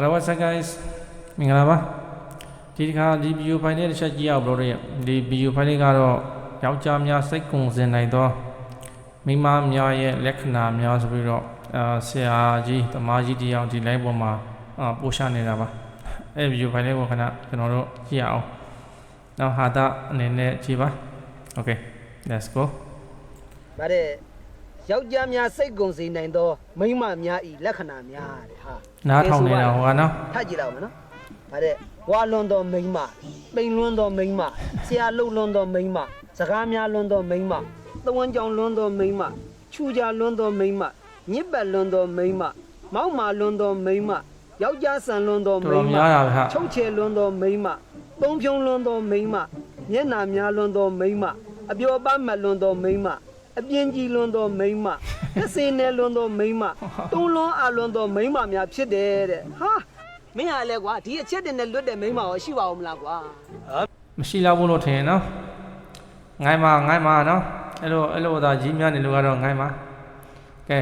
Hello what's up guys မင်္ဂလာပါဒီတစ်ခါဒီ video file လေးတစ်ချက်ကြည့်အောင်ဘလို့ရဲ့ဒီ video file လေးကတော့ယောက်ျားများစိတ်ကုံစင်နိုင်သောမိန်းမများရဲ့လက္ခဏာများဆိုပြီးတော့အာဆရာကြီးတမားကြီးတယောက်ဒီ live ပေါ်မှာအာပို့ချနေတာပါအဲ့ video file လေးကိုခဏကျွန်တော်တို့ကြည့်ရအောင်နောက်ဟာတာအနေနဲ့ကြည့်ပါ okay let's go ဗါတဲ့ ယောက်ျားများစိတ်ကုံစေနိုင်သောမိန်းမများဤလက္ခဏာများတဲ့ဟာနားထောင်နေတာဟိုကနော်ထကြည့်လောက်မယ်နော်ဗါတဲ့ဝါလွန်သောမိန်းမပိန်လွန်သောမိန်းမဆရာလှုပ်လွန်သောမိန်းမစကားများလွန်သောမိန်းမသဝန်းကြောင်လွန်သောမိန်းမချူကြလွန်သောမိန်းမညစ်ပတ်လွန်သောမိန်းမမောက်မာလွန်သောမိန်းမယောက်ျားဆန်လွန်သောတော်မိတော်န်းမများတာပဲဟာချုပ်ချယ်လွန်သောမိန်းမသုံးဖြုံလွန်သောမိန်းမမျက်နာများလွန်သောမိန်းမအပျော်ပန်းမတ်လွန်သောမိန်းမ အပြင်းကြီးလွန်သောမိန်းမသက်စေနယ်လွန်သောမိန်းမတုံးလွန်အလွန်သောမိန်းမများဖြစ်တယ်တဲ့ဟာမင်းဟာလဲကွာဒီအချက်တင်နဲ့လွတ်တဲ့မိန်းမရောရှိပါဦးမလားကွာ မရှိတော့ဘူးလို့ထင်ရင်နော်ငိုင်းပါငိုင်းပါနော်အဲ့လိုအဲ့လိုသာကြီးများနေလို့ကတော့ငိုင်းပါကဲ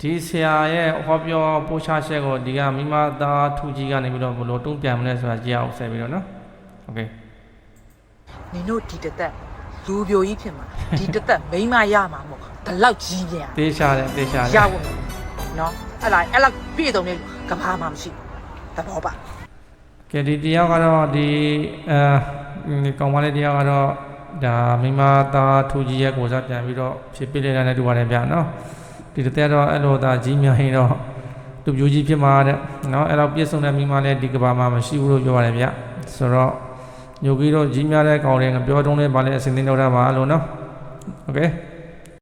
ဒီဆရာရဲ့ဟောပြောပို့ချချက်ကိုဒီကမိမသားထူကြီးကနေပြီးတော့ဘလို့တုံးပြန်မလဲဆိုတာကြည့်အောင်ဆက်ပြီးတော့နော်โอเค နင်တို့ဒီတသက် လူပြိုကြီးဖြစ်မှာဒီတသက်မိန်းမရမှာမို့ဒီလောက်ကြီးပြန်တေးရှာတယ်တေးရှာတယ်ရဖို့နော်အဲ့လားအဲ့လောက်ပြည့်စုံတဲ့ကဘာမှမရှိဘူးသဘောပါကဲဒီတယောက်ကတော့ဒီအဲဒီကောင်မလေးတယောက်ကတော့ဒါမိမသားထူကြီးရဲ့ကိုစားပြန်ပြီးတော့ဖြစ်ပြလိုက်တာနဲ့တူပါတယ်ဗျာနော်ဒီတစ်သက်တော့အဲ့လိုသာကြီးများရင်တော့သူပြိုကြီးဖြစ်မှာတဲ့နော်အဲ့တော့ပြည့်စုံတဲ့မိမလည်းဒီကဘာမှာမရှိဘူးလို့ပြောရတယ်ဗျဆိုတော့ ညိုကြီးတော့ကြီးများတဲ့ကောင်တွေငါပြောတုံးလေးပါလေအစင်းသိန်းတော့တာပါလို့နော်โอเค